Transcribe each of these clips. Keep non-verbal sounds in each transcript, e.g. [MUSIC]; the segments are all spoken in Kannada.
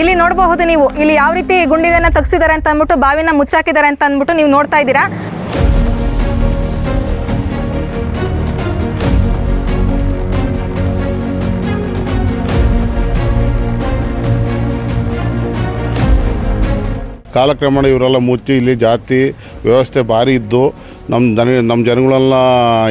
ಇಲ್ಲಿ ನೋಡಬಹುದು ನೀವು. ಇಲ್ಲಿ ಯಾವ ರೀತಿ ಗುಂಡಿಗಳನ್ನ ತಗ್ಸಿದ್ದಾರೆ ಅಂತ ಅಂದ್ಬಿಟ್ಟು, ಬಾವಿನ ಮುಚ್ಚಾಕಿದ್ದಾರೆ ಅಂತ ಅಂದ್ಬಿಟ್ಟು ನೀವು ನೋಡ್ತಾ ಇದ್ದೀರಾ? ಕಾಲಕ್ರಮೇಣ ಇವರೆಲ್ಲ ಮುಚ್ಚಿ ಇಲ್ಲಿ ಜಾತಿ ವ್ಯವಸ್ಥೆ ಭಾರಿ ಇದ್ದು ನಮ್ಮ ಜನ ನಮ್ಮ ಜನಗಳೆಲ್ಲ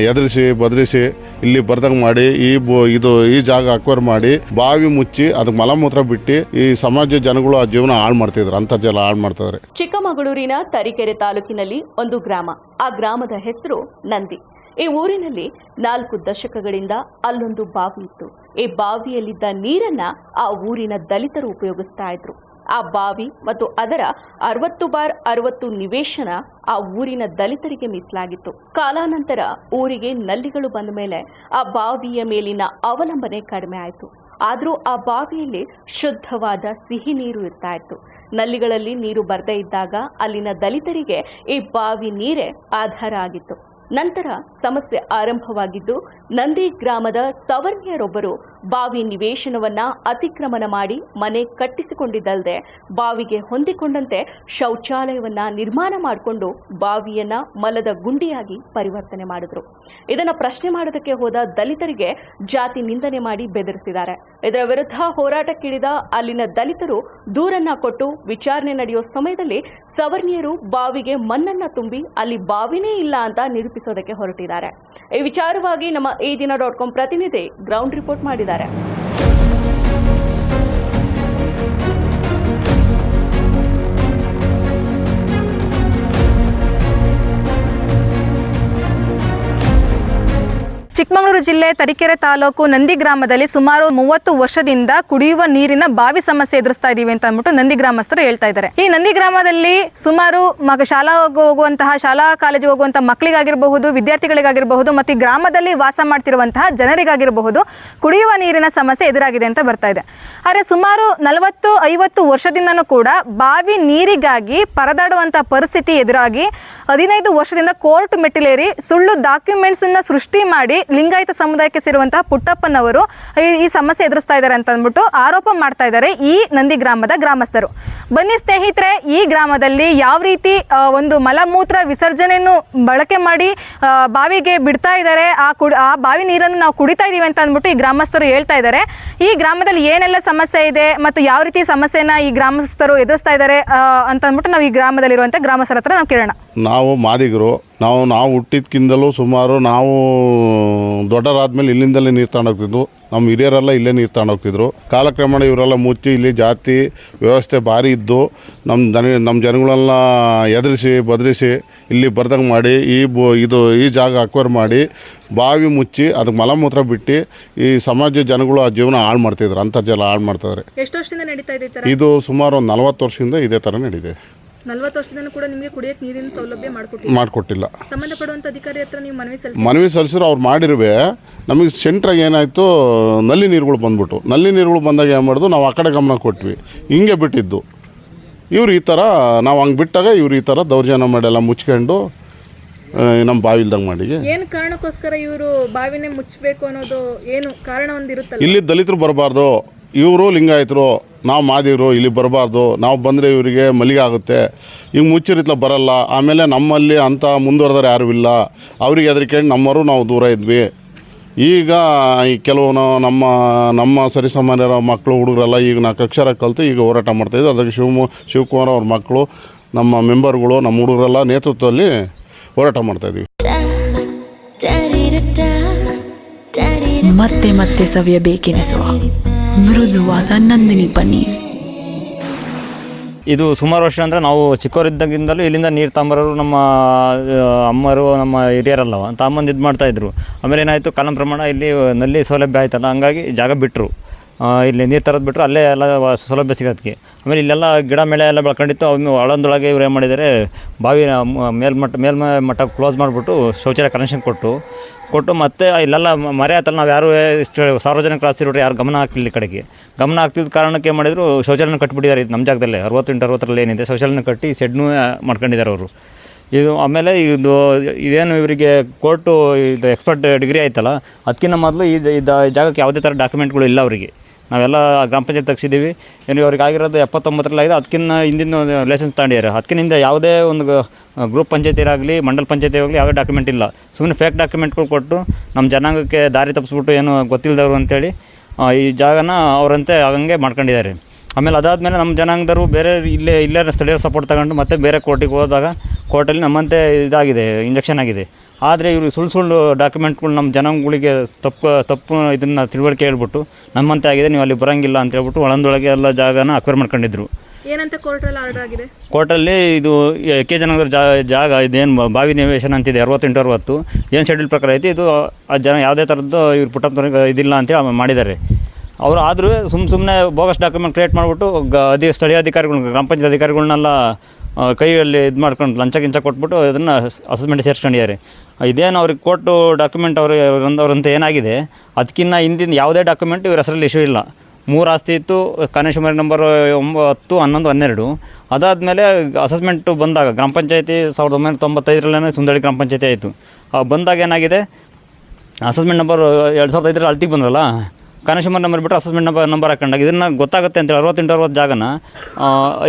ಎದುರಿಸಿ ಬದರಿಸಿ ಇಲ್ಲಿ ಬರ್ದಂಗೆ ಮಾಡಿ, ಈ ಇದು, ಈ ಜಾಗ ಅಕ್ವೈರ್ ಮಾಡಿ, ಬಾವಿ ಮುಚ್ಚಿ ಅದಕ್ಕೆ ಮಲಮೂತ್ರ ಬಿಟ್ಟು ಈ ಸಮಾಜ ಜನಗಳು ಆ ಜೀವನ ಹಾಳು ಮಾಡ್ತಿದ್ರು ಅಂತರ್ಜಲ ಹಾಳು ಮಾಡ್ತಿದ್ದಾರೆ ಚಿಕ್ಕಮಗಳೂರಿನ ತರೀಕೆರೆ ತಾಲೂಕಿನಲ್ಲಿ ಒಂದು ಗ್ರಾಮ. ಆ ಗ್ರಾಮದ ಹೆಸರು ನಂದಿ. ಈ ಊರಿನಲ್ಲಿ ನಾಲ್ಕು ದಶಕಗಳಿಂದ ಅಲ್ಲೊಂದು ಬಾವಿ ಇತ್ತು. ಈ ಬಾವಿಯಲ್ಲಿದ್ದ ನೀರನ್ನ ಆ ಊರಿನ ದಲಿತರು ಉಪಯೋಗಿಸ್ತಾ ಇದ್ರು. ಆ ಬಾವಿ ಮತ್ತು ಅದರ ಅರವತ್ತು ಬಾರ್ ಅರವತ್ತು ನಿವೇಶನ ಆ ಊರಿನ ದಲಿತರಿಗೆ ಮೀಸಲಾಗಿತ್ತು. ಕಾಲಾನಂತರ ಊರಿಗೆ ನಲ್ಲಿಗಳು ಬಂದ ಮೇಲೆ ಆ ಬಾವಿಯ ಮೇಲಿನ ಅವಲಂಬನೆ ಕಡಿಮೆ ಆಯಿತು. ಆದರೂ ಆ ಬಾವಿಯಲ್ಲಿ ಶುದ್ಧವಾದ ಸಿಹಿ ನೀರು ಇರ್ತಾ ಇತ್ತು ನಲ್ಲಿಗಳಲ್ಲಿ ನೀರು ಬರದೇ ಇದ್ದಾಗ ಅಲ್ಲಿನ ದಲಿತರಿಗೆ ಈ ಬಾವಿ ನೀರೇ ಆಧಾರ ಆಗಿತ್ತು. ನಂತರ ಸಮಸ್ಯೆ ಆರಂಭವಾಗಿದ್ದು ನಂದಿ ಗ್ರಾಮದ ಸವರ್ಣ್ಯರೊಬ್ಬರು ಬಾವಿ ನಿವೇಶನವನ್ನ ಅತಿಕ್ರಮಣ ಮಾಡಿ ಮನೆ ಕಟ್ಟಿಸಿಕೊಂಡಿದ್ದಲ್ಲದೆ ಬಾವಿಗೆ ಹೊಂದಿಕೊಂಡಂತೆ ಶೌಚಾಲಯವನ್ನ ನಿರ್ಮಾಣ ಮಾಡಿಕೊಂಡು ಬಾವಿಯನ್ನ ಮಲದ ಗುಂಡಿಯಾಗಿ ಪರಿವರ್ತನೆ ಮಾಡಿದ್ರು. ಇದನ್ನ ಪ್ರಶ್ನೆ ಮಾಡೋದಕ್ಕೆ ಹೋದ ದಲಿತರಿಗೆ ಜಾತಿ ನಿಂದನೆ ಮಾಡಿ ಬೆದರಿಸಿದ್ದಾರೆ. ಇದರ ವಿರುದ್ಧ ಹೋರಾಟಕ್ಕಿಳಿದ ಅಲ್ಲಿನ ದಲಿತರು ದೂರನ್ನ ಕೊಟ್ಟು ವಿಚಾರಣೆ ನಡೆಯೋ ಸಮಯದಲ್ಲಿ ಸವರ್ಣೀಯರು ಬಾವಿಗೆ ಮಣ್ಣನ್ನ ತುಂಬಿ ಅಲ್ಲಿ ಬಾವಿನೇ ಇಲ್ಲ ಅಂತ ನಿರೂಪಿಸೋದಕ್ಕೆ ಹೊರಟಿದ್ದಾರೆ. ಈ ವಿಚಾರವಾಗಿ ನಮ್ಮ ಈ ದಿನ ಡಾಟ್ ಕಾಮ್ ಪ್ರತಿನಿಧಿ ಗ್ರೌಂಡ್ ರಿಪೋರ್ಟ್ ಮಾಡಿದ್ದಾರೆ. നമസ്കാരം. ಚಿಕ್ಕಮಗಳೂರು ಜಿಲ್ಲೆ ತರೀಕೆರೆ ತಾಲೂಕು ನಂದಿ ಗ್ರಾಮದಲ್ಲಿ ಸುಮಾರು ಮೂವತ್ತು ವರ್ಷದಿಂದ ಕುಡಿಯುವ ನೀರಿನ ಬಾವಿ ಸಮಸ್ಯೆ ಎದುರಿಸ್ತಾ ಇದೀವಿ ಅಂತ ಅಂದ್ಬಿಟ್ಟು ನಂದಿ ಗ್ರಾಮಸ್ಥರು ಹೇಳ್ತಾ ಇದ್ದಾರೆ. ಈ ನಂದಿ ಗ್ರಾಮದಲ್ಲಿ ಸುಮಾರು ಮಗ ಶಾಲಾ ಹೋಗುವಂತಹ, ಶಾಲಾ ಕಾಲೇಜಿಗೆ ಹೋಗುವಂತಹ ಮಕ್ಕಳಿಗಾಗಿರಬಹುದು, ವಿದ್ಯಾರ್ಥಿಗಳಿಗಾಗಿರಬಹುದು ಮತ್ತು ಗ್ರಾಮದಲ್ಲಿ ವಾಸ ಮಾಡ್ತಿರುವಂತಹ ಜನರಿಗಾಗಿರಬಹುದು ಕುಡಿಯುವ ನೀರಿನ ಸಮಸ್ಯೆ ಎದುರಾಗಿದೆ ಅಂತ ಬರ್ತಾ ಇದೆ. ಆದರೆ ಸುಮಾರು ನಲವತ್ತು, ಐವತ್ತು ವರ್ಷದಿಂದನೂ ಕೂಡ ಬಾವಿ ನೀರಿಗಾಗಿ ಪರದಾಡುವಂತಹ ಪರಿಸ್ಥಿತಿ ಎದುರಾಗಿ ಹದಿನೈದು ವರ್ಷದಿಂದ ಕೋರ್ಟ್ ಮೆಟ್ಟಿಲೇರಿ ಸುಳ್ಳು ಡಾಕ್ಯುಮೆಂಟ್ಸ್ ಸೃಷ್ಟಿ ಮಾಡಿ ಲಿಂಗಾಯತ ಸಮುದಾಯಕ್ಕೆ ಸೇರುವಂತಹ ಪುಟ್ಟಪ್ಪನವರು ಈ- ಸಮಸ್ಯೆ ಎದುರಿಸ್ತಾ ಇದ್ದಾರೆ ಅಂತ ಅಂದ್ಬಿಟ್ಟು ಆರೋಪ ಮಾಡ್ತಾ ಇದ್ದಾರೆ ಈ ನಂದಿ ಗ್ರಾಮದ ಗ್ರಾಮಸ್ಥರು. ಬನ್ನಿ ಸ್ನೇಹಿತರೆ, ಈ ಗ್ರಾಮದಲ್ಲಿ ಯಾವ ರೀತಿ ಒಂದು ಮಲಮೂತ್ರ ವಿಸರ್ಜನೆಯನ್ನು ಬಳಕೆ ಮಾಡಿ ಬಾವಿಗೆ ಬಿಡ್ತಾ ಇದ್ದಾರೆ, ಆ ಕುಡಿ, ಆ ಬಾವಿ ನೀರನ್ನು ನಾವು ಕುಡಿತಾ ಇದೀವಿ ಅಂತ ಅಂದ್ಬಿಟ್ಟು ಈ ಗ್ರಾಮಸ್ಥರು ಹೇಳ್ತಾ ಇದ್ದಾರೆ. ಈ ಗ್ರಾಮದಲ್ಲಿ ಏನೆಲ್ಲ ಸಮಸ್ಯೆ ಇದೆ ಮತ್ತು ಯಾವ ರೀತಿ ಸಮಸ್ಯೆನ ಈ ಗ್ರಾಮಸ್ಥರು ಎದುರಿಸ್ತಾ ಇದ್ದಾರೆ ಅಂತ ಅಂದ್ಬಿಟ್ಟು ನಾವು ಈ ಗ್ರಾಮದಲ್ಲಿರುವಂಥ ಗ್ರಾಮಸ್ಥರ ಹತ್ರ ನಾವು ಕೇಳೋಣ. ನಾವು ಮಾದಿಗರು ನಾವು ನಾವು ಹುಟ್ಟಿದ್ಕಿಂದಲೂ ಸುಮಾರು ನಾವು ದೊಡ್ಡರಾದ್ಮೇಲೆ ಇಲ್ಲಿಂದಲೇ ನೀರು ತಗೊಂಡೋಗ್ತಿದ್ವು ನಮ್ಮ ಹಿರಿಯರೆಲ್ಲ ಇಲ್ಲೇ ನೀರು ತಗೊಂಡೋಗ್ತಿದ್ರು ಕಾಲಕ್ರಮೇಣ ಇವರೆಲ್ಲ ಮುಚ್ಚಿ ಇಲ್ಲಿ ಜಾತಿ ವ್ಯವಸ್ಥೆ ಭಾರಿ ಇದ್ದು ನಮ್ಮ ಜನ ನಮ್ಮ ಜನಗಳೆಲ್ಲ ಎದುರಿಸಿ ಬದಲಿಸಿ ಇಲ್ಲಿ ಬರ್ದಂಗೆ ಮಾಡಿ ಈ ಬೋ ಇದು ಈ ಜಾಗ ಅಕ್ವೈರ್ ಮಾಡಿ ಬಾವಿ ಮುಚ್ಚಿ ಅದಕ್ಕೆ ಮಲಮೂತ್ರ ಬಿಟ್ಟು ಈ ಸಮಾಜ ಜನಗಳು ಆ ಜೀವನ ಹಾಳು ಮಾಡ್ತಿದ್ರು. ಅಂತರ್ಜಲ ಹಾಳು ಮಾಡ್ತಿದ್ದಾರೆ. ಎಷ್ಟು ವರ್ಷದಿಂದ ನಡೀತಾ ಇದೆ ಸುಮಾರು ಒಂದು ನಲವತ್ತು ವರ್ಷದಿಂದ ಇದೇ ಥರ ನಡೀದೆ ನಲ್ವತ್ತು ವರ್ಷದಿಂದ ಕೂಡ ನಿಮಗೆ ಕುಡಿಯಕ್ಕೆ ನೀರಿನ ಸೌಲಭ್ಯ ಮಾಡಿಕೊಟ್ಟಿಲ್ಲ. ಮಾಡಿಕೊಟ್ಟಿಲ್ಲ. ಸಂಬಂಧಪಡುವಂಥ ಅಧಿಕಾರಿ ಹತ್ರ ನೀವು ಮನವಿ ಸಲ್ಲಿಸಿ ಮನವಿ ಸಲ್ಲಿಸಿದ್ರು ಅವ್ರು ಮಾಡಿರುವೆ. ನಮಗೆ ಸೆಂಟ್ರಾಗ ಏನಾಯಿತು ನಲ್ಲಿ ನೀರುಗಳು ಬಂದ್ಬಿಟ್ಟು ನಲ್ಲಿ ನೀರುಗಳು ಬಂದಾಗ ಏನು ಮಾಡಿದ್ರು ನಾವು ಆ ಕಡೆ ಗಮನ ಕೊಟ್ವಿ. ಹಿಂಗೆ ಬಿಟ್ಟಿದ್ದು. ಇವ್ರು ಈ ಥರ ನಾವು ಹಂಗೆ ಬಿಟ್ಟಾಗ ಇವ್ರು ಈ ಥರ ದೌರ್ಜನ್ಯ ಮಾಡೆಲ್ಲ ಮುಚ್ಕೊಂಡು ನಮ್ಮ ಬಾವಿಲ್ದಂಗೆ ಮಾಡಿ ಏನು ಕಾರಣಕ್ಕೋಸ್ಕರ ಇವರು ಬಾವಿನೇ ಮುಚ್ಚಬೇಕು ಅನ್ನೋದು ಏನು ಕಾರಣ ಒಂದಿರುತ್ತಲ್ಲ ಇಲ್ಲಿ ದಲಿತರು ಬರಬಾರ್ದು. ಇವರು ಲಿಂಗಾಯತರು, ನಾವು ಮಾದಿವರು ಇಲ್ಲಿ ಬರಬಾರ್ದು, ನಾವು ಬಂದರೆ ಇವರಿಗೆ ಮಲಿಗೆ ಆಗುತ್ತೆ. ಹಿಂಗೆ ಮುಚ್ಚಿರಿತ್ಲ ಬರಲ್ಲ. ಆಮೇಲೆ ನಮ್ಮಲ್ಲಿ ಅಂಥ ಮುಂದುವರೆದ್ರೆ ಯಾರೂ ಇಲ್ಲ. ಅವರಿಗೆ ಹೆದರಿಕೊಂಡು ನಮ್ಮವರು ನಾವು ದೂರ ಇದ್ವಿ. ಈಗ ಈ ಕೆಲವು ನಮ್ಮ ನಮ್ಮ ಸರಿಸಾಮಾನ್ಯರ ಮಕ್ಕಳು, ಹುಡುಗರೆಲ್ಲ ಈಗ ನಾಲ್ಕು ಅಕ್ಷರ ಕಲಿತು ಈಗ ಹೋರಾಟ ಮಾಡ್ತಾಯಿದ್ವಿ ಅದಕ್ಕೆ ಶಿವಮೊ, ಶಿವಕುಮಾರ್ ಅವ್ರ ಮಕ್ಕಳು, ನಮ್ಮ ಮೆಂಬರ್ಗಳು ನಮ್ಮ ಹುಡುಗರೆಲ್ಲ ನೇತೃತ್ವದಲ್ಲಿ ಹೋರಾಟ ಮಾಡ್ತಾಯಿದ್ವಿ ಮತ್ತೆ ಮತ್ತೆ ಸವಿಯಬೇಕೆನಿಸುವ ಮೃದುವಾದ ನಂದಿನಿ ಪನ್ನೀರ್ ಇದು ಸುಮಾರು ವರ್ಷ ಅಂದರೆ ನಾವು ಚಿಕ್ಕವರಿದ್ದಾಗಿಂದಲೂ ಇಲ್ಲಿಂದ ನೀರು ತಾಂಬರೋರು ನಮ್ಮ ಅಮ್ಮರು, ನಮ್ಮ ಹಿರಿಯರಲ್ಲವ ಅಮ್ಮಂದು ಇದು ಮಾಡ್ತಾಯಿದ್ರು ಆಮೇಲೆ ಏನಾಯಿತು, ಕಾಲಂ ಪ್ರಮಾಣ ಇಲ್ಲಿ ನಲ್ಲಿ ಸೌಲಭ್ಯ ಆಯ್ತಲ್ಲ, ಹಂಗಾಗಿ ಜಾಗ ಬಿಟ್ಟರು ಇಲ್ಲಿ ನೀರು ತರೋದು ಬಿಟ್ಟರು ಅಲ್ಲೇ ಎಲ್ಲ ಸೌಲಭ್ಯ ಸಿಗೋದಕ್ಕೆ ಆಮೇಲೆ ಇಲ್ಲೆಲ್ಲ ಗಿಡ ಮೇಳೆ ಎಲ್ಲ ಬೆಳ್ಕೊಂಡಿತ್ತು, ಅವು ಒಳಂದೊಳಗೆ ಇವ್ರು ಏನು ಮಾಡಿದ್ದಾರೆ ಬಾವಿ ಮೇಲ್ಮಟ್ಟ, ಮೇಲ್ಮ ಮಟ್ಟ ಕ್ಲೋಸ್ ಮಾಡಿಬಿಟ್ಟು ಶೌಚಾಲಯ ಕನೆಕ್ಷನ್ ಕೊಟ್ಟು ಕೊಟ್ಟು ಮತ್ತೆ ಇಲ್ಲೆಲ್ಲ ಮರೆ ಆತಲ್ಲ ನಾವು ಯಾರು, ಇಷ್ಟು ಸಾರ್ವಜನಿಕ ರಾಸ್ತಿ ಯಾರು ಗಮನ ಆಗ್ತಿಲ್ಲ ಕಡೆಗೆ. ಗಮನ ಆಗ್ತಿದ್ದ ಕಾರಣಕ್ಕೆ ಏನು ಮಾಡಿದ್ರು, ಶೌಚಾಲಯನ ಕಟ್ಬಿಟ್ಟಿದ್ದಾರೆ ಇದು ನಮ್ಮ ಜಾಗದಲ್ಲೇ. ಅರವತ್ತೆಂಟು, ಅರವತ್ತರಲ್ಲಿ ಏನಿದೆ, ಶೌಚಾಲಯನ ಕಟ್ಟಿ ಸೆಡ್ನೂ ಮಾಡ್ಕೊಂಡಿದ್ದಾರೆ ಅವರು. ಇದು ಆಮೇಲೆ ಇದು, ಇದೇನು ಇವರಿಗೆ ಕೋರ್ಟು, ಇದು ಎಕ್ಸ್ಪರ್ಟ್ ಡಿಗ್ರಿ ಆಯ್ತಲ್ಲ ಅದಕ್ಕಿಂತ ಮೊದಲು ಇದು ಇದು ಜಾಗಕ್ಕೆ ಯಾವುದೇ ಥರ ಡಾಕ್ಯುಮೆಂಟ್ಗಳು ಇಲ್ಲ ಅವರಿಗೆ. ನಾವೆಲ್ಲ ಗ್ರಾಮ ಪಂಚಾಯತ್ ತೆಗ್ಸಿದ್ದೀವಿ. ಏನು ಅವ್ರಿಗೆ ಆಗಿರೋದು ಎಪ್ಪತ್ತೊಂಬತ್ತರಲ್ಲಿ ಆಗಿದೆ. ಅದಕ್ಕಿಂತ ಹಿಂದಿನ ಲೈಸೆನ್ಸ್ ತಗೊಂಡಿದ್ದಾರೆ. ಅದಕ್ಕಿಂತ ಯಾವುದೇ ಒಂದು ಗ್ರೂಪ್ ಪಂಚಾಯತಿ ಆಗಲಿ ಮಂಡಲ ಪಂಚಾಯತಿ ಆಗಲಿ ಯಾವುದೇ ಡಾಕ್ಯುಮೆಂಟ್ ಇಲ್ಲ. ಸುಮ್ಮನೆ ಫೇಕ್ ಡಾಕ್ಯುಮೆಂಟ್ಗಳು ಕೊಟ್ಟು ನಮ್ಮ ಜನಾಂಗಕ್ಕೆ ದಾರಿ ತಪ್ಪಿಸ್ಬಿಟ್ಟು ಏನು ಗೊತ್ತಿಲ್ಲದವ್ರು ಅಂತೇಳಿ ಈ ಜಾಗನ ಅವರಂತೆ ಹಂಗೆ ಮಾಡ್ಕೊಂಡಿದ್ದಾರೆ. ಆಮೇಲೆ ಅದಾದಮೇಲೆ ನಮ್ಮ ಜನಾಂಗದವರು ಬೇರೆ ಇಲ್ಲೇ ಇಲ್ಲೇ ಸ್ಥಳೀಯ ಸಪೋರ್ಟ್ ತಗೊಂಡು ಮತ್ತೆ ಬೇರೆ ಕೋರ್ಟಿಗೆ ಹೋದಾಗ ಕೋರ್ಟಲ್ಲಿ ನಮ್ಮಂತೆ ಇದಾಗಿದೆ ಇಂಜೆಕ್ಷನ್ ಆಗಿದೆ. ಆದರೆ ಇವರು ಸುಳ್ಳು ಸುಳ್ಳು ಡಾಕ್ಯುಮೆಂಟ್ಗಳು ನಮ್ಮ ಜನಗಳಿಗೆ ತಪ್ಪು ತಪ್ಪು ಇದನ್ನು ತಿಳುವಳಿಕೆ ಹೇಳ್ಬಿಟ್ಟು ನಮ್ಮಂತೆ ಆಗಿದೆ ನೀವು ಅಲ್ಲಿ ಬರೋಂಗಿಲ್ಲ ಅಂತ ಹೇಳ್ಬಿಟ್ಟು ಒಳಂದೊಳಗೆ ಎಲ್ಲ ಜಾಗನ ಅಕ್ವೈರ್ ಮಾಡ್ಕೊಂಡಿದ್ರು. ಏನಂತ ಕೋರ್ಟಲ್ಲಿ ಆರ್ಡರ್ ಆಗಿದೆ? ಕೋರ್ಟಲ್ಲಿ ಇದು ಕೆ ಜನಾಂಗದ ಜಾ ಜಾಗ ಇದೇನು ಬಾವಿ ನಿವೇಶನ ಅಂತಿದೆ ಅರವತ್ತೆಂಟು ಅರವತ್ತು ಏನು ಶೆಡ್ಯೂಲ್ ಪ್ರಕಾರ ಐತಿ ಇದು ಆ ಜನ ಯಾವುದೇ ಥರದ್ದು ಇವ್ರು ಪುಟ್ಟ ಇದಿಲ್ಲ ಅಂತೇಳಿ ಮಾಡಿದ್ದಾರೆ. ಅವರು ಆದರೂ ಸುಮ್ಮ ಸುಮ್ಮನೆ ಬೋಗಸ್ ಡಾಕ್ಯುಮೆಂಟ್ ಕ್ರಿಯೇಟ್ ಮಾಡಿಬಿಟ್ಟು ಗ ಅಧಿ ಸ್ಥಳೀಯ ಅಧಿಕಾರಿಗಳು ಗ್ರಾಮ ಪಂಚಾಯತ್ ಅಧಿಕಾರಿಗಳನ್ನೆಲ್ಲ ಕೈಯಲ್ಲಿ ಇದು ಮಾಡ್ಕೊಂಡು ಲಂಚ ಗಿಂಚ ಕೊಟ್ಬಿಟ್ಟು ಇದನ್ನು ಅಸೆಸ್ಮೆಂಟ್ ಸೇರಿಸ್ಕೊಂಡಿದ್ದಾರೆ. ಇದೇನು ಅವ್ರಿಗೆ ಕೊಟ್ಟು ಡಾಕ್ಯುಮೆಂಟ್ ಅವ್ರಿಗೆ ಅವ್ರಂತ ಏನಾಗಿದೆ? ಅದಕ್ಕಿಂತ ಹಿಂದಿನ ಯಾವುದೇ ಡಾಕ್ಯುಮೆಂಟ್ ಇವ್ರ ಹೆಸರಲ್ಲಿ ಇಶ್ಯೂ ಇಲ್ಲ. ಮೂರು ಆಸ್ತಿ ಇತ್ತು ಕನ್ಯಾಶುಮಾರಿ ನಂಬರ್ ಒಂಬತ್ತು, ಹನ್ನೊಂದು, ಹನ್ನೆರಡು. ಅದಾದಮೇಲೆ ಅಸೆಸ್ಮೆಂಟು ಬಂದಾಗ ಗ್ರಾಮ ಪಂಚಾಯತಿ ಸಾವಿರದ ಒಂಬೈನೂರ ತೊಂಬತ್ತೈದರಲ್ಲೇ ಸುಂದಳಿ ಗ್ರಾಮ ಪಂಚಾಯತಿ ಆಯಿತು. ಬಂದಾಗ ಏನಾಗಿದೆ? ಅಸೆಸ್ಮೆಂಟ್ ನಂಬರ್ ಎರಡು ಸಾವಿರದ ಐದರಲ್ಲಿ ಅಳ್ತಿಗೆ ಬಂದ್ರಲ್ಲ? ಕನ್ಯಾಕುಮಾರಿ ನಂಬರ್ ಬಿಟ್ಟು ಅಸೆಸ್ಮೆಂಟ್ ನಂಬರ್ ನಂಬರ್ ಹಾಕೊಂಡಾಗ ಇದನ್ನು ಗೊತ್ತಾಗುತ್ತೆ ಅಂತೇಳಿ ಅರವತ್ತೆಂಟು, ಅರವತ್ತು ಜಾಗನ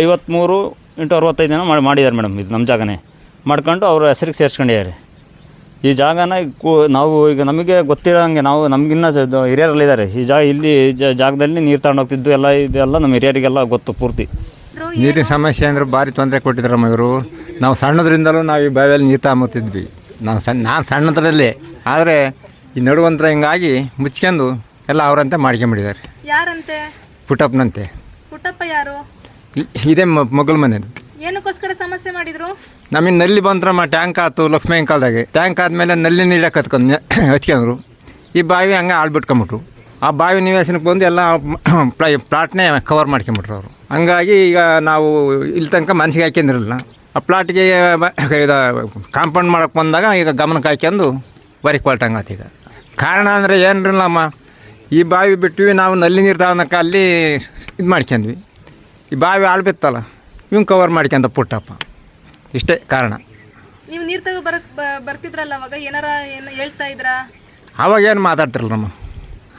ಐವತ್ತ್ಮೂರು ಇಂಟು ಅರವತ್ತೈದು ಜನ ಮಾಡಿ ಮಾಡಿದ್ದಾರೆ ಮೇಡಮ್ ಇದು ನಮ್ಮ ಜಾಗನೇ. ಮಾಡ್ಕೊಂಡು ಅವ್ರ ಹೆಸರಿಗೆ ಸೇರಿಸ್ಕೊಂಡಿದ್ದಾರೆ. ಈ ಜಾಗನ ಕೂ ನಾವು ಈಗ ನಮಗೆ ಗೊತ್ತಿರೋಂಗೆ ನಾವು ನಮಗಿನ್ನ ಹಿರಿಯರಲ್ಲಿದ್ದಾರೆ. ಈ ಜಾಗ ಇಲ್ಲಿ ಜ- ಜಾಗದಲ್ಲಿ ನೀರು ತಗೊಂಡು ಹೋಗ್ತಿದ್ದು ಎಲ್ಲ ಇದೆಲ್ಲ ನಮ್ಮ ಹಿರಿಯರಿಗೆಲ್ಲ ಗೊತ್ತು ಪೂರ್ತಿ. ನೀರಿನ ಸಮಸ್ಯೆ ಅಂದರೆ ಭಾರಿ ತೊಂದರೆ ಕೊಟ್ಟಿದ್ರಮ್ಮ ಇವರು. ನಾವು ಸಣ್ಣದ್ರಿಂದಲೂ ನಾವು ಈ ಬಾವಿಯಲ್ಲಿ ನೀರು ತಗೊಂಬತ್ತಿದ್ವಿ. ನಾವು ಸಣ್ಣ ನಾನು ಸಣ್ಣದ್ರಲ್ಲೇ. ಆದರೆ ಈ ನಡುವಂತರ ಹಿಂಗಾಗಿ ಮುಚ್ಕೊಂಡು ಎಲ್ಲ ಅವರಂತೆ ಮಾಡ್ಕೊಂಬಿಟ್ಟಿದ್ದಾರೆ. ಯಾರಂತೆ? ಪುಟ್ಟಪ್ಪನಂತೆ. ಪುಟ್ಟಪ್ಪ ಯಾರು? ಇದೇ ಮೊಗಲ್ ಮನೆ ಮನೆದು ಏನಕ್ಕೋಸ್ಕರ ಸಮಸ್ಯೆ ಮಾಡಿದ್ರು? ನಮಗೆ ನಲ್ಲಿ ಬಂದ್ರಮ್ಮ ಟ್ಯಾಂಕ್ ಆಯ್ತು ಲಕ್ಷ್ಮೀ ಕಾಲದಾಗೆ ಟ್ಯಾಂಕ್ ಆದಮೇಲೆ ನಲ್ಲಿ ನೀಡಕ್ಕೆ ಹತ್ಕೊಂಡು [COUGHS] ಹಚ್ಕೊಂಡ್ರು. ಈ ಬಾವಿ ಹಂಗೆ ಆಳ್ಬಿಟ್ಕೊಂಬಿಟ್ರು. ಆ ಬಾವಿ ನಿವೇಶನಕ್ಕೆ ಬಂದು ಎಲ್ಲ [COUGHS] ಪ್ಲಾ ಪ್ಲಾಟ್ನೇ ಕವರ್ ಮಾಡ್ಕೊಂಬಿಟ್ರು ಅವರು. ಹಂಗಾಗಿ ಈಗ ನಾವು ಇಲ್ಲಿ ತನಕ ಮನ್ಸಿಗೆ ಹಾಕ್ಯಂದಿರಲಿಲ್ಲ ಆ ಪ್ಲಾಟ್ಗೆ ಇದು ಕಾಂಪೌಂಡ್ ಮಾಡೋಕ್ಕೆ ಬಂದಾಗ ಈಗ ಗಮನಕ್ಕೆ ಹಾಕ್ಯಂದು ಬರಿ ಕೊಲ್ಟಂಗಾತ ಈಗ. ಕಾರಣ ಅಂದರೆ ಏನಿರಲ್ಲಮ್ಮ. ಈ ಬಾವಿ ಬಿಟ್ವಿ ನಾವು ನಲ್ಲಿ ನೀರು ತಗೊಳಕ್ಕೆ ಅಲ್ಲಿ ಇದು ಮಾಡ್ಕೊಂಡ್ವಿ. ಈ ಬಾವಿ ಆಳ್ಬಿತ್ತಲ್ಲ ಇವ್ನು ಕವರ್ ಮಾಡ್ಕೊಂತ ಪುಟ್ಟಪ್ಪ. ಇಷ್ಟೇ ಕಾರಣ. ನೀವು ನೀರು ತಗೋ ಬರಕ್ ಬರ್ತಿದ್ರಲ್ಲ ಅವಾಗ? ಏನಾರ ಏನು ಹೇಳ್ತಾ ಇದ್ರಾ? ಅವಾಗೇನು ಮಾತಾಡ್ತಿರಲ್ಲ ನಮ್ಮ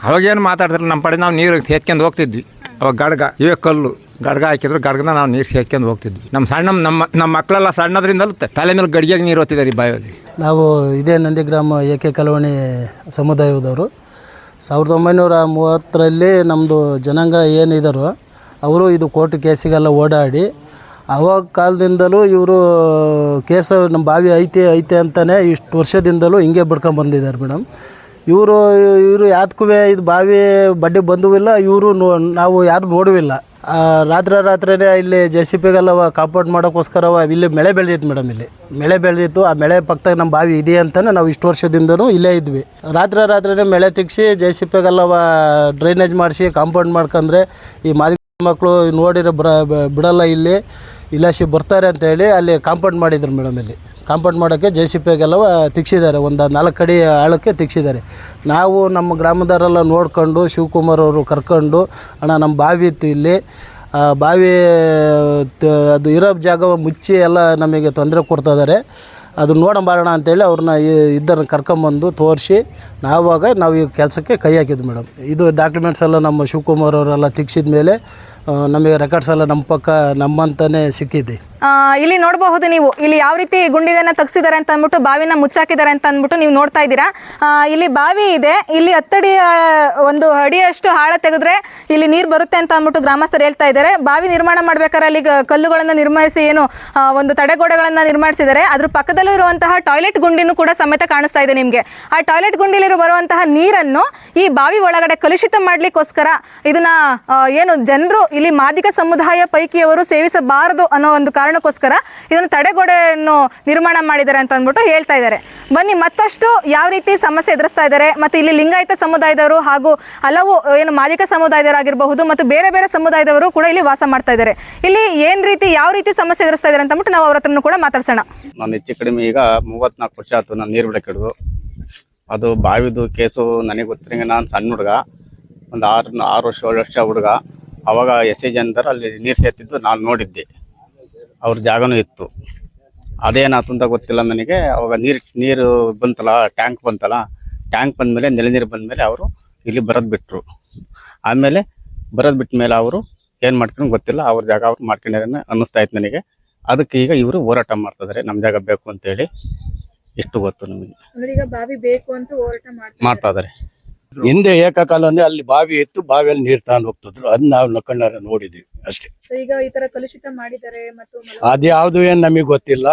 ಅವಾಗೇನು ಮಾತಾಡ್ತಿರಲ್ಲ ನಮ್ಮ ಪಡೆ ನಾವು ನೀರು ಸೇತ್ಕೊಂಡು ಹೋಗ್ತಿದ್ವಿ. ಅವಾಗ ಗಡ್ಗ ಇವೇ ಕಲ್ಲು ಗಡ್ಗ ಹಾಕಿದ್ರು ಗಡ್ಗನ ನಾವು ನೀರು ಸೇತ್ಕೊಂಡು ಹೋಗ್ತಿದ್ವಿ. ನಮ್ಮ ಸಣ್ಣ ನಮ್ಮ ನಮ್ಮ ಮಕ್ಕಳೆಲ್ಲ ಸಣ್ಣದ್ರಿಂದಲೂ ತಲೆ ಮೇಲೆ ಗಡಿಗೆಗೆ ನೀರು ಹೋಗ್ತಿದ್ದಾರೆ ಈ ಬಾವಿಗೆ. ನಾವು ಇದೇ ನಂದಿಗ್ರಾಮ ಏಕೆ ಕಲವಣಿ ಸಮುದಾಯದವರು. ಸಾವಿರದ ಒಂಬೈನೂರ ಮೂವತ್ತರಲ್ಲಿ ನಮ್ಮದು ಜನಾಂಗ ಏನಿದ್ದಾರೋ ಅವರು ಇದು ಕೋರ್ಟ್ ಕೇಸಿಗೆಲ್ಲ ಓಡಾಡಿ, ಅವಾಗ ಕಾಲದಿಂದಲೂ ಇವರು ಕೇಸ ನಮ್ಮ ಬಾವಿ ಐತೆ ಐತೆ ಅಂತಲೇ ಇಷ್ಟು ವರ್ಷದಿಂದಲೂ ಹಿಂಗೆ ಬಿಡ್ಕೊಂಬಂದಿದ್ದಾರೆ ಮೇಡಮ್. ಇವರು ಇವರು ಯಾತಕ್ಕೂ ಇದು ಬಾವಿ ಬಡ್ಡಿ ಬಂದುವಿಲ್ಲ, ಇವರು ನೋ, ನಾವು ಯಾರು ನೋಡುವಿಲ್ಲ. ರಾತ್ರಿ ರಾತ್ರಿನೇ ಇಲ್ಲಿ ಜೆ ಸಿ ಪಿಗೆಲ್ಲ ಕಾಂಪೌಂಡ್ ಮಾಡೋಕ್ಕೋಸ್ಕರ ಇಲ್ಲಿ ಮಳೆ ಬೆಳೆದಿತ್ತು ಮೇಡಮ್ ಇಲ್ಲಿ. ಮಳೆ ಬೆಳೆದಿತ್ತು, ಆ ಮಳೆ ಪಕ್ಕದಾಗ ನಮ್ಮ ಬಾವಿ ಇದೆ ಅಂತಲೇ ನಾವು ಇಷ್ಟು ವರ್ಷದಿಂದನೂ ಇಲ್ಲೇ ಇದ್ವಿ. ರಾತ್ರಿ ರಾತ್ರಿನೇ ಮಳೆ ತೆಗ್ಸಿ ಜೆ ಸಿ ಪಿಗೆಲ್ಲ ಡ್ರೈನೇಜ್ ಮಾಡಿಸಿ ಕಾಂಪೌಂಡ್ ಮಾಡ್ಕೊಂಡ್ರೆ ಈ ಮಾದಿ ಮಕ್ಕಳು ನೋಡಿರೋ ಬರ ಬಿಡಲ್ಲ ಇಲ್ಲಿ. ಇಲಾಶಿ ಬರ್ತಾರೆ ಅಂತೇಳಿ ಅಲ್ಲಿ ಕಾಂಪೌಂಡ್ ಮಾಡಿದ್ರು ಮೇಡಮ್ ಇಲ್ಲಿ. ಕಾಂಪೌಂಡ್ ಮಾಡೋಕ್ಕೆ ಜೆ ಸಿ ಪಿಗೆಲ್ಲ ತಿಕ್ಸಿದ್ದಾರೆ. ಒಂದು ನಾಲ್ಕು ಅಡಿ ಆಳಕ್ಕೆ ತಿಕ್ಸಿದ್ದಾರೆ. ನಾವು ನಮ್ಮ ಗ್ರಾಮದವರೆಲ್ಲ ನೋಡ್ಕೊಂಡು ಶಿವಕುಮಾರ್ ಅವರು ಕರ್ಕೊಂಡು, ಅಣ್ಣ ನಮ್ಮ ಬಾವಿ ಇತ್ತು ಇಲ್ಲಿ. ಬಾವಿ ಅದು ಇರೋ ಜಾಗ ಮುಚ್ಚಿ ಎಲ್ಲ ನಮಗೆ ತೊಂದರೆ ಕೊಡ್ತಾ ಇದ್ದಾರೆ. ಅದು ನೋಡಂಬಾರೋಣ ಅಂತೇಳಿ ಅವ್ರನ್ನ ಇದ್ದರನ್ನ ಕರ್ಕೊಂಬಂದು ತೋರಿಸಿ ನಾವಾಗ ನಾವು ಈ ಕೆಲಸಕ್ಕೆ ಕೈ ಹಾಕಿದ್ವಿ ಮೇಡಮ್. ಇದು ಡಾಕ್ಯುಮೆಂಟ್ಸ್ ಎಲ್ಲ ನಮ್ಮ ಶಿವಕುಮಾರ್ ಅವರೆಲ್ಲ ತಿಕ್ಸಿದ ಮೇಲೆ ನಮಗೆ ರೆಕಾರ್ಡ್ಸ್ ಎಲ್ಲ ನಮ್ಮ ಪಕ್ಕ ನಮ್ಮಂತಾನೆ ಸಿಕ್ಕಿದೆ. ಇಲ್ಲಿ ನೋಡಬಹುದು ನೀವು. ಇಲ್ಲಿ ಯಾವ ರೀತಿ ಗುಂಡಿಗನ್ನ ತಗ್ಸಿದ್ದಾರೆ ಅಂತ ಅಂದ್ಬಿಟ್ಟು, ಬಾವಿನ ಮುಚ್ಚಾಕಿದ್ದಾರೆ ಅಂತ ಅಂದ್ಬಿಟ್ಟು ನೀವು ನೋಡ್ತಾ ಇದ್ದೀರಾ. ಇಲ್ಲಿ ಬಾವಿ ಇದೆ. ಇಲ್ಲಿ ಹತ್ತಡಿ ಒಂದು ಅಡಿಯಷ್ಟು ಆಳ ತೆಗೆದ್ರೆ ಇಲ್ಲಿ ನೀರು ಬರುತ್ತೆ ಅಂತ ಅಂದ್ಬಿಟ್ಟು ಗ್ರಾಮಸ್ಥರು ಹೇಳ್ತಾ ಇದ್ದಾರೆ. ಬಾವಿ ನಿರ್ಮಾಣ ಮಾಡ್ಬೇಕಾದ್ರೆ ಅಲ್ಲಿ ಕಲ್ಲುಗಳನ್ನ ನಿರ್ಮಿಸಿ ಏನು ಒಂದು ತಡೆಗೋಡೆಗಳನ್ನ ನಿರ್ಮಿಸಿದ್ದಾರೆ. ಅದ್ರ ಪಕ್ಕದಲ್ಲೂ ಇರುವಂತಹ ಟಾಯ್ಲೆಟ್ ಗುಂಡಿನೂ ಕೂಡ ಸಮೇತ ಕಾಣಿಸ್ತಾ ಇದೆ ನಿಮಗೆ. ಆ ಟಾಯ್ಲೆಟ್ ಗುಂಡಿಲಿರೋ ಬರುವಂತಹ ನೀರನ್ನು ಈ ಬಾವಿ ಒಳಗಡೆ ಕಲುಷಿತ ಮಾಡ್ಲಿಕ್ಕೋಸ್ಕರ ಇದನ್ನ ಏನು ಜನರು ಇಲ್ಲಿ ಮಾದಿಗ ಸಮುದಾಯ ಪೈಕಿಯವರು ಸೇವಿಸಬಾರದು ಅನ್ನೋ ಒಂದು ಕಾರಣಕ್ಕೋಸ್ಕರ ಇದನ್ನು ತಡೆಗೋಡೆಯನ್ನು ನಿರ್ಮಾಣ ಮಾಡಿದ್ದಾರೆ ಅಂತ ಅಂದ್ಬಿಟ್ಟು ಹೇಳ್ತಾ ಇದ್ದಾರೆ. ಬನ್ನಿ, ಮತ್ತಷ್ಟು ಯಾವ ರೀತಿ ಸಮಸ್ಯೆ ಎದುರಿಸ್ತಾ ಇದ್ದಾರೆ ಮತ್ತು ಇಲ್ಲಿ ಲಿಂಗಾಯತ ಸಮುದಾಯದವರು ಹಾಗೂ ಹಲವು, ಏನು ಮಾದಿಗ ಸಮುದಾಯದವರಾಗಿರಬಹುದು ಮತ್ತು ಬೇರೆ ಬೇರೆ ಸಮುದಾಯದವರು ಕೂಡ ಇಲ್ಲಿ ವಾಸ ಮಾಡ್ತಾ ಇದ್ದಾರೆ. ಇಲ್ಲಿ ಏನ್ ರೀತಿ, ಯಾವ ರೀತಿ ಸಮಸ್ಯೆ ಎದುರಿಸ್ತಾ ಇದ್ದಾರೆ ಅಂತ ಅಂದ್ಬಿಟ್ಟು ನಾವು ಅವ್ರ ಹತ್ರನೂ ಕೂಡ ಮಾತಾಡ್ಸೋಣ. ನಾನು ಹೆಚ್ಚು ಕಡಿಮೆ ಈಗ ಮೂವತ್ನಾಲ್ಕು ವರ್ಷ ಆಯ್ತು ನಾನು ನೀರು ಬಿಡಕ್ಕೆ ಅದು ಬಾವಿದು ಕೇಸು ನನಗೆ ಗೊತ್ತಿರಂಗೆ, ನಾನು ಸಣ್ಣ ಹುಡುಗ. ಒಂದು ಆರು ಆರು ವರ್ಷ, ಏಳು ವರ್ಷ ಹುಡುಗ. ಅವಾಗ ಎಸ್ ಎ ಜಿ ಅಲ್ಲಿ ನೀರು ಸೇರ್ತಿದ್ದು ನಾನು ನೋಡಿದ್ದೆ. ಅವ್ರ ಜಾಗನೂ ಇತ್ತು. ಅದೇನಾಯ್ತು ಅಂತ ಗೊತ್ತಿಲ್ಲ ನನಗೆ. ಅವಾಗ ನೀರು ನೀರು ಬಂತಲ್ಲ ಟ್ಯಾಂಕ್ ಬಂತಲ್ಲ ಟ್ಯಾಂಕ್ ಬಂದಮೇಲೆ ನೆಲೆ ನೀರು ಬಂದಮೇಲೆ ಅವರು ಇಲ್ಲಿ ಬರೋದು ಬಿಟ್ಟರು ಆಮೇಲೆ ಬರೋದು ಬಿಟ್ಟ ಮೇಲೆ ಅವರು ಏನು ಮಾಡ್ಕೊಂಡು ಗೊತ್ತಿಲ್ಲ ಅವ್ರ ಜಾಗ ಅವ್ರು ಮಾಡ್ಕೊಂಡಿರೋ ಅನ್ನಿಸ್ತಾ ಇತ್ತು ನನಗೆ. ಅದಕ್ಕೆ ಈಗ ಇವರು ಹೋರಾಟ ಮಾಡ್ತಿದ್ದಾರೆ ನಮ್ಮ ಜಾಗ ಬೇಕು ಅಂತೇಳಿ. ಇಷ್ಟು ಗೊತ್ತು ನಮಗೆ. ಮಾಡ್ತಾ ಇದ್ದಾರೆ ಹಿಂದೆ ಏಕಕಾಲನೇ ಅಲ್ಲಿ ಬಾವಿ ಇತ್ತು ಬಾವಿಯಲ್ಲಿ ನೀರು ತಗೊಂಡು ಹೋಗ್ತಿದ್ರು. ಅದನ್ನ ನಾವು ಕಣ್ಣಾರ ನೋಡಿದ್ವಿ ಅಷ್ಟೇ. ಈಗ ಈ ತರ ಕಲುಷಿತ ಮಾಡಿದರೆ ಮತ್ತು ಅದ್ಯಾವುದು ಏನ್ ನಮಗೆ ಗೊತ್ತಿಲ್ಲ.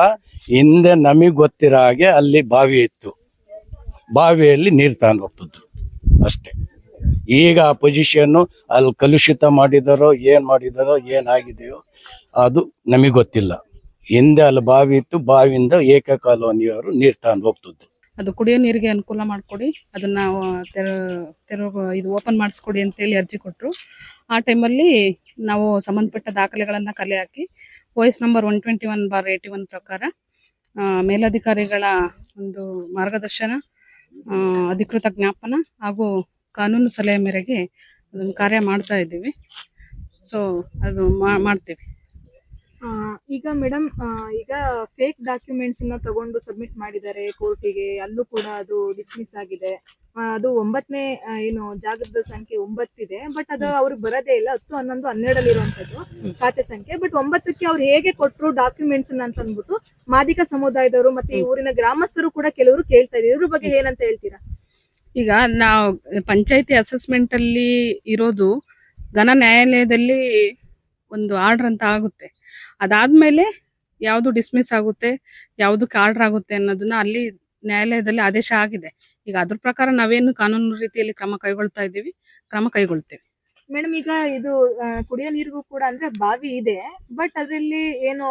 ಹಿಂದೆ ನಮಗ್ ಗೊತ್ತಿರೋ ಹಾಗೆ ಅಲ್ಲಿ ಬಾವಿ ಇತ್ತು. ಬಾವಿಯಲ್ಲಿ ನೀರು ತಗೊಂಡು ಹೋಗ್ತಿದ್ರು. ಅಷ್ಟೇ. ಈಗ ಆ ಪೊಸಿಷನ್ ಅಲ್ಲಿ ಕಲುಷಿತ ಮಾಡಿದಾರೋ ಏನ್ ಮಾಡಿದಾರೋ ಏನಾಗಿದೆಯೋ ಅದು ನಮಗೆ ಗೊತ್ತಿಲ್ಲ. ಹಿಂದೆ ಅಲ್ಲಿ ಬಾವಿ ಇತ್ತು. ಬಾವಿಯಿಂದ ಏಕಕಾಲೋನಿಯವರು ನೀರು ತಗೊಂಡು ಹೋಗ್ತಿದ್ರು. ಅದು ಕುಡಿಯೋ ನೀರಿಗೆ ಅನುಕೂಲ ಮಾಡಿಕೊಡಿ. ಅದನ್ನು ತೆರ ತೆರ, ಇದು ಓಪನ್ ಮಾಡಿಸ್ಕೊಡಿ ಅಂತೇಳಿ ಅರ್ಜಿ ಕೊಟ್ಟರು ಆ ಟೈಮಲ್ಲಿ ನಾವು ಸಂಬಂಧಪಟ್ಟ ದಾಖಲೆಗಳನ್ನು ಕಲೆ ಹಾಕಿ voice number one twenty one bar eighty one ಪ್ರಕಾರ ಮೇಲಧಿಕಾರಿಗಳ ಒಂದು ಮಾರ್ಗದರ್ಶನ ಅಧಿಕೃತ ಜ್ಞಾಪನ ಹಾಗೂ ಕಾನೂನು ಸಲಹೆ ಮೇರೆಗೆ ಅದನ್ನು ಕಾರ್ಯ ಮಾಡ್ತಾ ಇದ್ದೀವಿ. ಸೊ ಅದು ಮಾಡ್ತೀವಿ. ಈಗ ಮೇಡಮ್ ಈಗ ಫೇಕ್ ಡಾಕ್ಯುಮೆಂಟ್ಸ್ನ ತಗೊಂಡು ಸಬ್ಮಿಟ್ ಮಾಡಿದ್ದಾರೆ ಕೋರ್ಟಿಗೆ ಅಲ್ಲೂ ಕೂಡ ಅದು ಡಿಸ್ಮಿಸ್ ಆಗಿದೆ. ಅದು ಒಂಬತ್ತನೇ ಏನು ಜಾಗದ ಸಂಖ್ಯೆ ಒಂಬತ್ತಿದೆ. ಬಟ್ ಅದು ಅವ್ರಿಗೆ ಬರೋದೇ ಇಲ್ಲ. ಹತ್ತು ಹನ್ನೊಂದು ಹನ್ನೆರಡಲ್ಲಿ ಇರುವಂತದ್ದು ಖಾತೆ ಸಂಖ್ಯೆ ಬಟ್ ಒಂಬತ್ತಕ್ಕೆ ಅವ್ರು ಹೇಗೆ ಕೊಟ್ಟರು ಡಾಕ್ಯುಮೆಂಟ್ಸ್ ಅಂತ ಅಂದ್ಬಿಟ್ಟು ಮಾದಿಕ ಸಮುದಾಯದವರು ಮತ್ತೆ ಈ ಊರಿನ ಗ್ರಾಮಸ್ಥರು ಕೂಡ ಕೆಲವರು ಕೇಳ್ತಾ ಇದ್ದಾರೆ. ಇದ್ರ ಬಗ್ಗೆ ಏನಂತ ಹೇಳ್ತೀರಾ? ಈಗ ನಾವು ಪಂಚಾಯತಿ ಅಸೆಸ್ಮೆಂಟ್ ಅಲ್ಲಿ ಇರೋದು ಘನ ನ್ಯಾಯಾಲಯದಲ್ಲಿ ಒಂದು ಆರ್ಡರ್ ಅಂತ ಆಗುತ್ತೆ. ಅದಾದ್ಮೇಲೆ ಯಾವುದು ಡಿಸ್ಮಿಸ್ ಆಗುತ್ತೆ, ಯಾವುದು ಕಾರ್ಡ್ ಆಗುತ್ತೆ ಅನ್ನೋದನ್ನ ಅಲ್ಲಿ ನ್ಯಾಯಾಲಯದಲ್ಲಿ ಆದೇಶ ಆಗಿದೆ. ಈಗ ಅದ್ರ ಪ್ರಕಾರ ನಾವೇನು ಕಾನೂನು ರೀತಿಯಲ್ಲಿ ಕ್ರಮ ಕೈಗೊಳ್ತಾ ಇದ್ದೀವಿ? ಕ್ರಮ ಕೈಗೊಳ್ತೇವೆ. ಮೇಡಮ್, ಈಗ ಇದು ಕುಡಿಯೋ ನೀರಿಗೂ ಕೂಡ ಅಂದ್ರೆ ಬಾವಿ ಇದೆ ಬಟ್ ಅದರಲ್ಲಿ ಏನು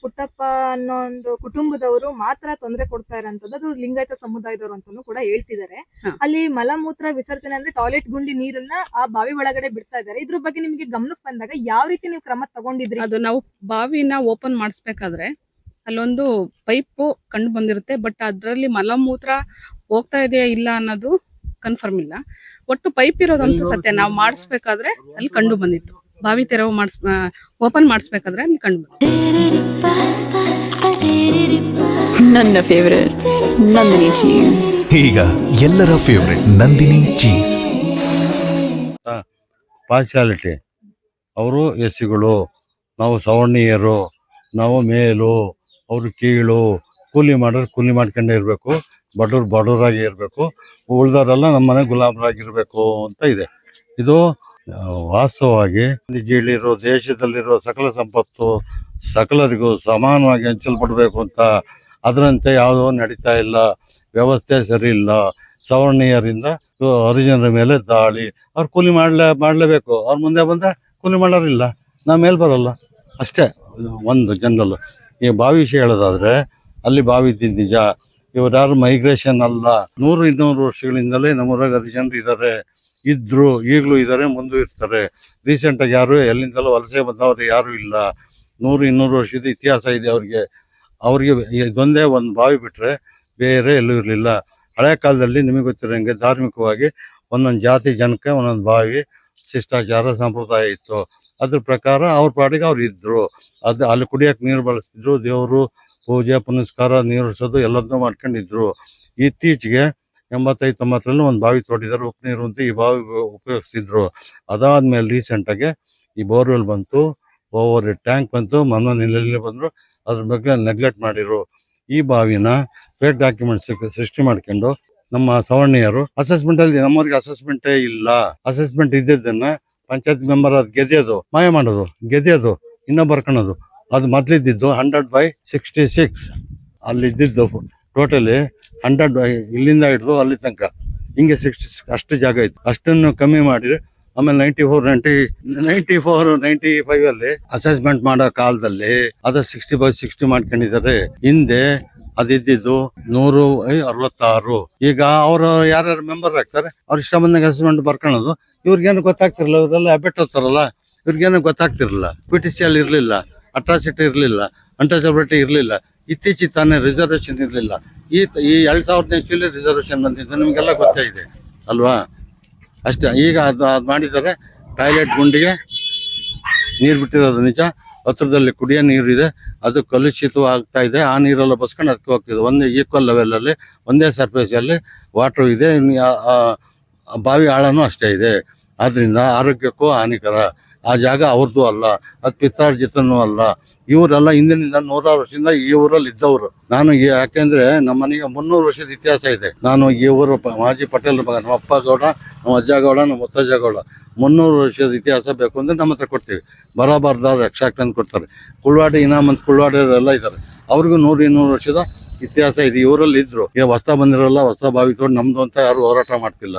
ಪುಟ್ಟಪ್ಪ ಅನ್ನೋ ಒಂದು ಕುಟುಂಬದವರು ಮಾತ್ರ ತೊಂದರೆ ಕೊಡ್ತಾ ಇರೋಂಥದ್ದು. ಅದು ಲಿಂಗಾಯತ ಸಮುದಾಯದವರು ಅಂತಾನು ಕೂಡ ಹೇಳ್ತಿದ್ದಾರೆ. ಅಲ್ಲಿ ಮಲಮೂತ್ರ ವಿಸರ್ಜನೆ ಅಂದ್ರೆ ಟಾಯ್ಲೆಟ್ ಗುಂಡಿ ನೀರನ್ನ ಆ ಬಾವಿ ಒಳಗಡೆ ಬಿಡ್ತಾ ಇದ್ದಾರೆ. ಇದ್ರ ಬಗ್ಗೆ ನಿಮಗೆ ಗಮನಕ್ಕೆ ಬಂದಾಗ ಯಾವ ರೀತಿ ನೀವು ಕ್ರಮ ತಗೊಂಡಿದ್ರಿ? ಅದು ನಾವು ಬಾವಿನ ಓಪನ್ ಮಾಡಿಸ್ಬೇಕಾದ್ರೆ ಅಲ್ಲೊಂದು ಪೈಪ್ ಕಂಡು ಬಂದಿರುತ್ತೆ ಬಟ್ ಅದರಲ್ಲಿ ಮಲಮೂತ್ರ ಹೋಗ್ತಾ ಇದೆಯಾ ಇಲ್ಲ ಅನ್ನೋದು ಕನ್ಫರ್ಮ್ ಇಲ್ಲ. ಒಟ್ಟು ಪೈಪ್ ಇರೋದಂತೂ ಸತ್ಯ. ನಾವು ಮಾಡಿಸ್ಬೇಕಾದ್ರೆ ಅಲ್ಲಿ ಕಂಡು ಬಂದಿತ್ತು. ಬಾವಿ ತೆರವು ಮಾಡಿಸ್ ಓಪನ್ ಮಾಡಿಸ್ಬೇಕಾದ್ರೆ ಅಲ್ಲಿ ಕಂಡು ನನ್ನ ಫೇವರೇಟ್ ನಂದಿನಿ ಚೀಸ್ ಈಗ ಎಲ್ಲರ ಫೇವರೇಟ್ ನಂದಿನಿ ಚೀಸ್ ಪಾರ್ಶಾಲಿಟಿ ಅವರು ಎಸ್ ಸಿಗಳು ನಾವು ಸವರ್ಣೀಯರು ನಾವು ಮೇಲು ಅವರು ಕೀಳು ಕೂಲಿ ಮಾಡೋರು ಕೂಲಿ ಮಾಡ್ಕೊಂಡೇ ಇರಬೇಕು ಬಡವ್ರು ಬಡವರಾಗಿ ಇರಬೇಕು ಉಳ್ದವರೆಲ್ಲ ನಮ್ಮ ಮನೆ ಗುಲಾಬರಾಗಿರಬೇಕು ಅಂತ ಇದೆ. ಇದು ವಾಸ್ತವವಾಗಿ ಜಿಲಿರೋ ದೇಶದಲ್ಲಿರೋ ಸಕಲ ಸಂಪತ್ತು ಸಕಲರಿಗೂ ಸಮಾನವಾಗಿ ಹಂಚಲ್ಪಡಬೇಕು ಅಂತ ಅದರಂತೆ ಯಾವುದೋ ನಡೀತಾ ಇಲ್ಲ, ವ್ಯವಸ್ಥೆ ಸರಿ ಇಲ್ಲ. ಸವರ್ಣೀಯರಿಂದ ಹರಿಜನರ ಮೇಲೆ ದಾಳಿ. ಅವ್ರು ಕೂಲಿ ಮಾಡಲೇ, ಮಾಡಲೇಬೇಕು. ಅವ್ರ ಮುಂದೆ ಬಂದರೆ ಕೂಲಿ ಮಾಡೋರಿಲ್ಲ. ನಾ ಮೇಲೆ ಬರೋಲ್ಲ. ಅಷ್ಟೇ. ಒಂದು ಜನರಲ್ ಈ ಬಾವಿ ವಿಷಯ ಹೇಳೋದಾದ್ರೆ, ಅಲ್ಲಿ ಬಾವಿ ಇದ್ದಿದ್ದು ನಿಜ. ಇವ್ರು ಯಾರು ಮೈಗ್ರೇಷನ್ ಅಲ್ಲ. ನೂರು ಇನ್ನೂರು ವರ್ಷಗಳಿಂದಲೇ ನಮ್ಮೂರಾಗ ಹರಿಜನರು ಇದ್ದಾರೆ ಇದ್ರು, ಈಗಲೂ ಇದ್ದಾರೆ ಮುಂದೂ ಇರ್ತಾರೆ. ರೀಸೆಂಟಾಗಿ ಯಾರು, ಎಲ್ಲಿಂದಲೂ ವಲಸೆ ಬಂದವರು ಯಾರೂ ಇಲ್ಲ. ನೂರು, ಇನ್ನೂರು ವರ್ಷದ ಇತಿಹಾಸ ಇದೆ ಅವ್ರಿಗೆ. ಅವ್ರಿಗೆ ಇದೊಂದೇ ಒಂದು ಬಾವಿ ಬಿಟ್ಟರೆ ಬೇರೆ ಎಲ್ಲೂ ಇರಲಿಲ್ಲ. ಹಳೆ ಕಾಲದಲ್ಲಿ ನಿಮಗೆ ಗೊತ್ತಿರೋಂಗೆ ಧಾರ್ಮಿಕವಾಗಿ ಒಂದೊಂದು ಜಾತಿ, ಜನಕ್ಕೆ ಒಂದೊಂದು ಬಾವಿ, ಶಿಷ್ಟಾಚಾರ, ಸಂಪ್ರದಾಯ ಇತ್ತು. ಅದ್ರ ಪ್ರಕಾರ ಅವ್ರ ಪಾಡಿಗೆ ಅವ್ರು ಇದ್ದರು ಅದು ಅಲ್ಲಿ ಕುಡಿಯೋಕೆ ನೀರು ಬಳಸ್ತಿದ್ರು, ದೇವರು ಪೂಜೆ, ಪುನಸ್ಕಾರ ನೀರಿಸೋದು ಎಲ್ಲದನ್ನೂ ಮಾಡ್ಕೊಂಡಿದ್ರು. ಇತ್ತೀಚೆಗೆ ಎಂಬತ್ತೈದು ತೊಂಬತ್ತರಲ್ಲಿ ಒಂದು ಬಾವಿ ತೋಡಿದ್ದಾರೆ ಉಪ್ಪು ನೀರು ಅಂತ ಈ ಬಾವಿ ಉಪಯೋಗಿಸ್ತಿದ್ರು. ಅದಾದ್ಮೇಲೆ ರೀಸೆಂಟಾಗಿ ಈ ಬೋರ್ವೆಲ್ ಬಂತು ಓವರ್ ಟ್ಯಾಂಕ್ ಬಂತು ಮನ ನಿಲ್ಲಲ್ಲಿ ಬಂದರು. ಅದ್ರ ಬಗ್ಗೆ ನೆಗ್ಲೆಕ್ಟ್ ಮಾಡಿರು. ಈ ಬಾವಿನ ಫೇಕ್ ಡಾಕ್ಯುಮೆಂಟ್ಸ್ ಸೃಷ್ಟಿ ಮಾಡ್ಕೊಂಡು ನಮ್ಮ ಸವರ್ಣೀಯರು ಅಸೆಸ್ಮೆಂಟ್ ಅಲ್ಲಿ ನಮ್ಮವ್ರಿಗೆ ಅಸೆಸ್ಮೆಂಟೇ ಇಲ್ಲ. ಅಸೆಸ್ಮೆಂಟ್ ಇದ್ದಿದ್ದನ್ನ ಪಂಚಾಯತ್ ಮೆಂಬರ್ ಅದು ಗೆದ್ಯೋದು, ಮಾಯ ಮಾಡೋದು, ಗೆದ್ಯೋದು ಇನ್ನೂ ಬರ್ಕೊಳೋದು ಅದು ಮೊದ್ಲಿದ್ದಿದ್ದು ಹಂಡ್ರೆಡ್ ಬೈ ಸಿಕ್ಸ್ಟಿ ಸಿಕ್ಸ್ ಅಲ್ಲಿ ಇದ್ದಿದ್ದು ಟೋಟಲಿ ಹಂಡ್ರೆಡ್, ಇಲ್ಲಿಂದ ಹಿಡಿದು ಅಲ್ಲಿ ತನಕ. ಹಿಂಗೆ ಸಿಕ್ಸ್ಟಿ ಅಷ್ಟು ಜಾಗ ಇತ್ತು. ಅಷ್ಟನ್ನು ಕಮ್ಮಿ ಮಾಡಿದ್ರೆ, ಆಮೇಲೆ ninety four ninety ninety four ninety five ಅಲ್ಲಿ ಅಸೆಸ್ಮೆಂಟ್ ಮಾಡೋ ಕಾಲದಲ್ಲಿ ಅದು ಸಿಕ್ಸ್ಟಿ ಬೈ ಸಿಕ್ಸ್ಟಿ ಮಾಡ್ಕೊಂಡಿದ್ದಾರೆ. ಹಿಂದೆ ಅದಿದ್ದು ನೂರು ಅರವತ್ತಾರು. ಈಗ ಅವರು ಯಾರ್ಯಾರು ಮೆಂಬರ್ ಆಗ್ತಾರೆ ಅವ್ರು ಇಷ್ಟ ಬಂದಾಗ ಅಸೆಸ್ಮೆಂಟ್ ಬರ್ಕೊಳೋದು ಇವ್ರಿಗೇನು ಗೊತ್ತಾಗ್ತಿರಲ್ಲ, ಇವರೆಲ್ಲ ಅಬೆಟ್ ಹೋಗ್ತಾರಲ್ಲ ಇವ್ರಿಗೇನು ಗೊತ್ತಾಗ್ತಿರಲಿಲ್ಲ ಪಿ ಟಿ ಸಿ ಅಲ್ಲಿ ಇರಲಿಲ್ಲ ಅಟ್ರಾಸಿಟಿ ಇರಲಿಲ್ಲ ಅಂಟಚಬಿಲಿಟಿ ಇರಲಿಲ್ಲ. ಇತ್ತೀಚೆಗೆ ತಾನೇ ರಿಸರ್ವೇಷನ್ ಇರಲಿಲ್ಲ. ಈ ಈ ಎರಡು ಸಾವಿರದ ಇಸ್ವಿಲಿ ರಿಸರ್ವೇಷನ್ ಬಂದಿದ್ದು ನಿಮಗೆಲ್ಲ ಗೊತ್ತೇ ಅಲ್ವಾ? ಅಷ್ಟೇ, ಈಗ ಅದು ಅದು ಮಾಡಿದ್ದಾರೆ ಟಾಯ್ಲೆಟ್ ಗುಂಡಿಗೆ ನೀರು ಬಿಟ್ಟಿರೋದು ನಿಜ. ಹತ್ರದಲ್ಲಿ ಕುಡಿಯೋ ನೀರಿದೆ ಅದು ಕಲುಷಿತವಾಗ್ತಾ ಇದೆ. ಆ ನೀರೆಲ್ಲ ಬಸ್ಕೊಂಡು ಅದಕ್ಕೆ ಹೋಗ್ತಿದೆ. ಒಂದೇ ಈಕ್ವಲ್ ಲೆವೆಲಲ್ಲಿ ಒಂದೇ ಸರ್ಫೇಸಲ್ಲಿ ವಾಟ್ರು ಇದೆ ಬಾವಿ ಆಳನೂ ಅಷ್ಟೇ ಇದೆ. ಆದ್ದರಿಂದ ಆರೋಗ್ಯಕ್ಕೂ ಹಾನಿಕರ. ಆ ಜಾಗ ಅವ್ರದ್ದು ಅಲ್ಲ, ಅದು ಪಿತ್ತಾರ್ಜಿತನೂ ಅಲ್ಲ. ಇವರೆಲ್ಲ ಹಿಂದಿನಿಂದ ನೂರಾರು ವರ್ಷದಿಂದ ಈ ಊರಲ್ಲಿ ಇದ್ದವರು. ನಾನು ಯಾಕೆಂದ್ರೆ ನಮ್ಮ ಮನೆಗೆ ಮುನ್ನೂರು ವರ್ಷದ ಇತಿಹಾಸ ಇದೆ. ನಾನು ಈ ಊರು ಮಾಜಿ ಪಟೇಲ್ ಮಗ, ನಮ್ಮ ಅಪ್ಪ ಗೌಡ, ನಮ್ಮ ಅಜ್ಜ ಗೌಡ, ನಮ್ಮ ಮುತ್ತಜ್ಜ ಗೌಡ. ಮುನ್ನೂರು ವರ್ಷದ ಇತಿಹಾಸ ಬೇಕು ಅಂದ್ರೆ ನಮ್ಮ ಹತ್ರ ಕೊಡ್ತೀವಿ. ಬರಬಾರ್ದವ್ರು ಎಕ್ಸಾಕ್ಟ್ ಅಂತ ಕೊಡ್ತಾರೆ. ಕುಳ್ವಾಡಿ, ಇನಾಮ್ ಅಂತ ಕುಳ್ವಾಡಿಯವರೆಲ್ಲ ಇದ್ದಾರೆ. ಅವ್ರಿಗೂ ನೂರು ಇನ್ನೂರು ವರ್ಷದ ಇತಿಹಾಸ ಇದೆ. ಇವರಲ್ಲಿ ಇದ್ರು. ಈಗ ಹೊಸ ಬಂದಿರೋಲ್ಲ ಹೊಸ ಬಾವಿ ತೋಡ್ ನಮ್ದು ಅಂತ ಯಾರು ಹೋರಾಟ ಮಾಡ್ತಿಲ್ಲ.